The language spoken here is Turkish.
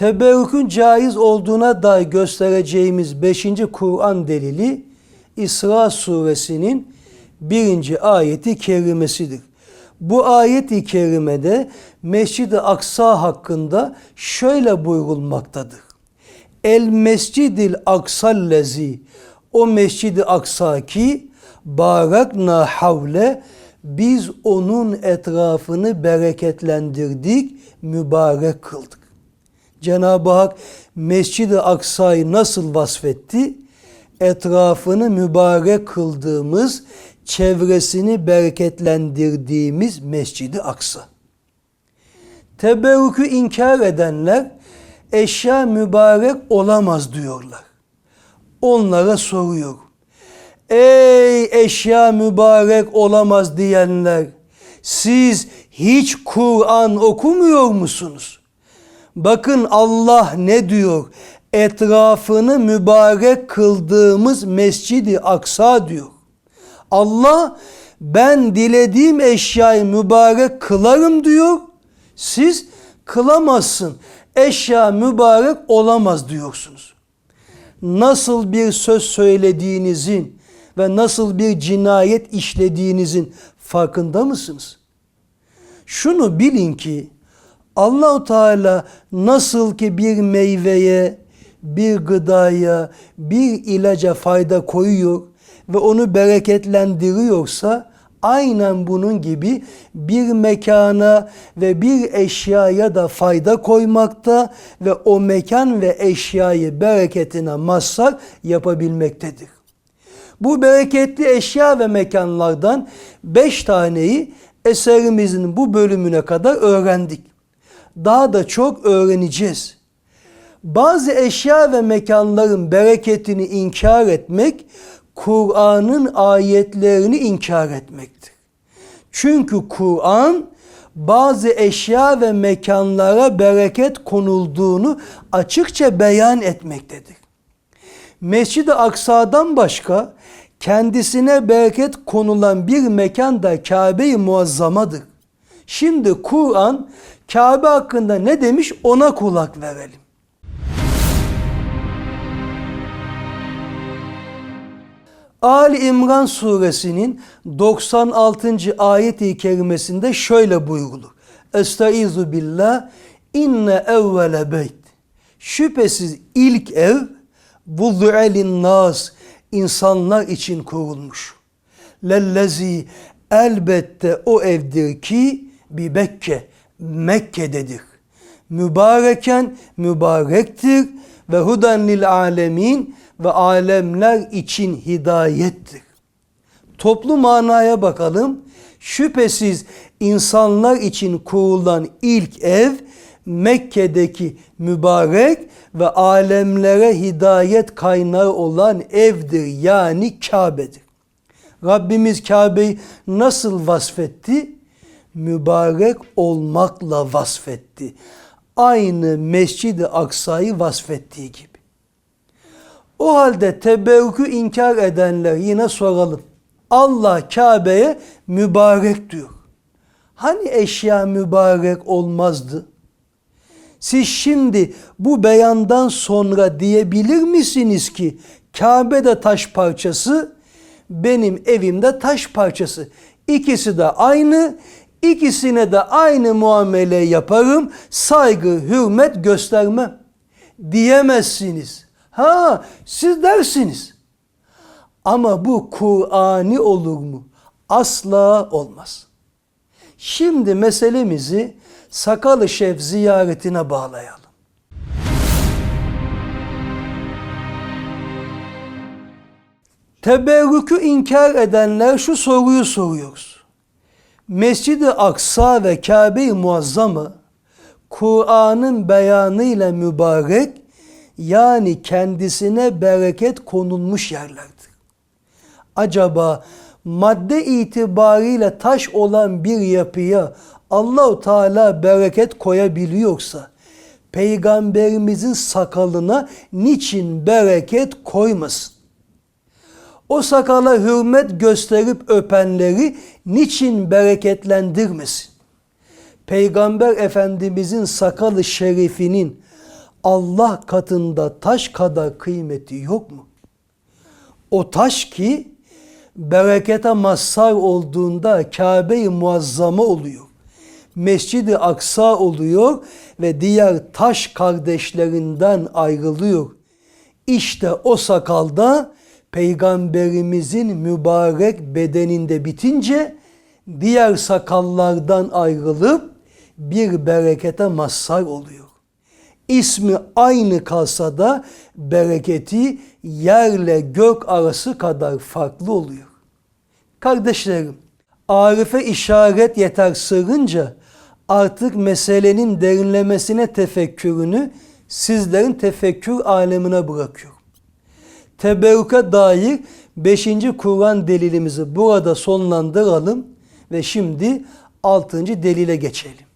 Teberrükün caiz olduğuna dair göstereceğimiz 5. Kur'an delili İsra suresinin 1. ayeti kerimesidir. Bu ayet-i kerimede Mescid-i Aksa hakkında şöyle buyurulmaktadır. El mescidil aksallezi o mescidi aksa ki barakna havle biz onun etrafını bereketlendirdik, mübarek kıldık. Cenab-ı Hak Mescid-i Aksa'yı nasıl vasfetti? Etrafını mübarek kıldığımız, çevresini bereketlendirdiğimiz Mescid-i Aksa. Teberrükü inkar edenler eşya mübarek olamaz diyorlar. Onlara soruyorum. Ey eşya mübarek olamaz diyenler, siz hiç Kur'an okumuyor musunuz? Bakın Allah ne diyor? Etrafını mübarek kıldığımız Mescidi Aksa diyor. Allah ben dilediğim eşyayı mübarek kılarım diyor. Siz kılamazsın. Eşya mübarek olamaz diyorsunuz. Nasıl bir söz söylediğinizin ve nasıl bir cinayet işlediğinizin farkında mısınız? Şunu bilin ki Allahu Teala nasıl ki bir meyveye, bir gıdaya, bir ilaca fayda koyuyor ve onu bereketlendiriyorsa aynen bunun gibi bir mekana ve bir eşyaya da fayda koymakta ve o mekan ve eşyayı bereketine mazhar yapabilmektedir. Bu bereketli eşya ve mekanlardan beş taneyi eserimizin bu bölümüne kadar öğrendik. Daha da çok öğreneceğiz. Bazı eşya ve mekanların bereketini inkar etmek, Kur'an'ın ayetlerini inkar etmektir. Çünkü Kur'an bazı eşya ve mekanlara bereket konulduğunu açıkça beyan etmektedir. Mescid-i Aksa'dan başka kendisine bereket konulan bir mekan da Kabe-i Muazzamadır. Şimdi Kur'an Kabe hakkında ne demiş ona kulak verelim. Ali İmran suresinin 96. ayet-i kerimesinde şöyle buyurulur. Estaizu billah inne evvele beyt. Şüphesiz ilk ev vudu'elin nas insanlar için kurulmuş. Lellezi elbette o evdir ki bir Mekke Mekke'dedir. Mübareken mübarektir ve huden lil alemin ve alemler için hidayettir. Toplu manaya bakalım. Şüphesiz insanlar için kurulan ilk ev Mekke'deki mübarek ve alemlere hidayet kaynağı olan evdir yani Kabe'dir. Rabbimiz Kabe'yi nasıl vasfetti? Mübarek olmakla vasfetti. Aynı Mescid-i Aksa'yı vasfettiği gibi. O halde teberrükü inkar edenler yine soralım. Allah Kabe'ye mübarek diyor. Hani eşya mübarek olmazdı? Siz şimdi bu beyandan sonra diyebilir misiniz ki Kabe de taş parçası, benim evimde taş parçası. İkisi de aynı, ikisine de aynı muamele yaparım, saygı, hürmet göstermem diyemezsiniz. Ha siz dersiniz. Ama bu Kur'ani olur mu? Asla olmaz. Şimdi meselemizi Sakalı Şef ziyaretine bağlayalım. Teberrükü inkar edenler şu soruyu soruyoruz. Mescid-i Aksa ve Kabe-i Muazzam'ı Kur'an'ın beyanıyla mübarek yani kendisine bereket konulmuş yerlerdir. Acaba madde itibariyle taş olan bir yapıya Allahu Teala bereket koyabiliyorsa peygamberimizin sakalına niçin bereket koymasın? O sakala hürmet gösterip öpenleri niçin bereketlendirmesin? Peygamber Efendimizin sakalı şerifinin Allah katında taş kadar kıymeti yok mu? O taş ki berekete mazhar olduğunda Kabe-i Muazzama oluyor. Mescid-i Aksa oluyor ve diğer taş kardeşlerinden ayrılıyor. İşte o sakalda peygamberimizin mübarek bedeninde bitince diğer sakallardan ayrılıp bir berekete mazhar oluyor. İsmi aynı kalsa da bereketi yerle gök arası kadar farklı oluyor. Kardeşlerim, Arif'e işaret yeter sığınca artık meselenin derinlemesine tefekkürünü sizlerin tefekkür alemine bırakıyorum. Teberrüke dair 5. Kur'an delilimizi burada sonlandıralım ve şimdi 6. delile geçelim.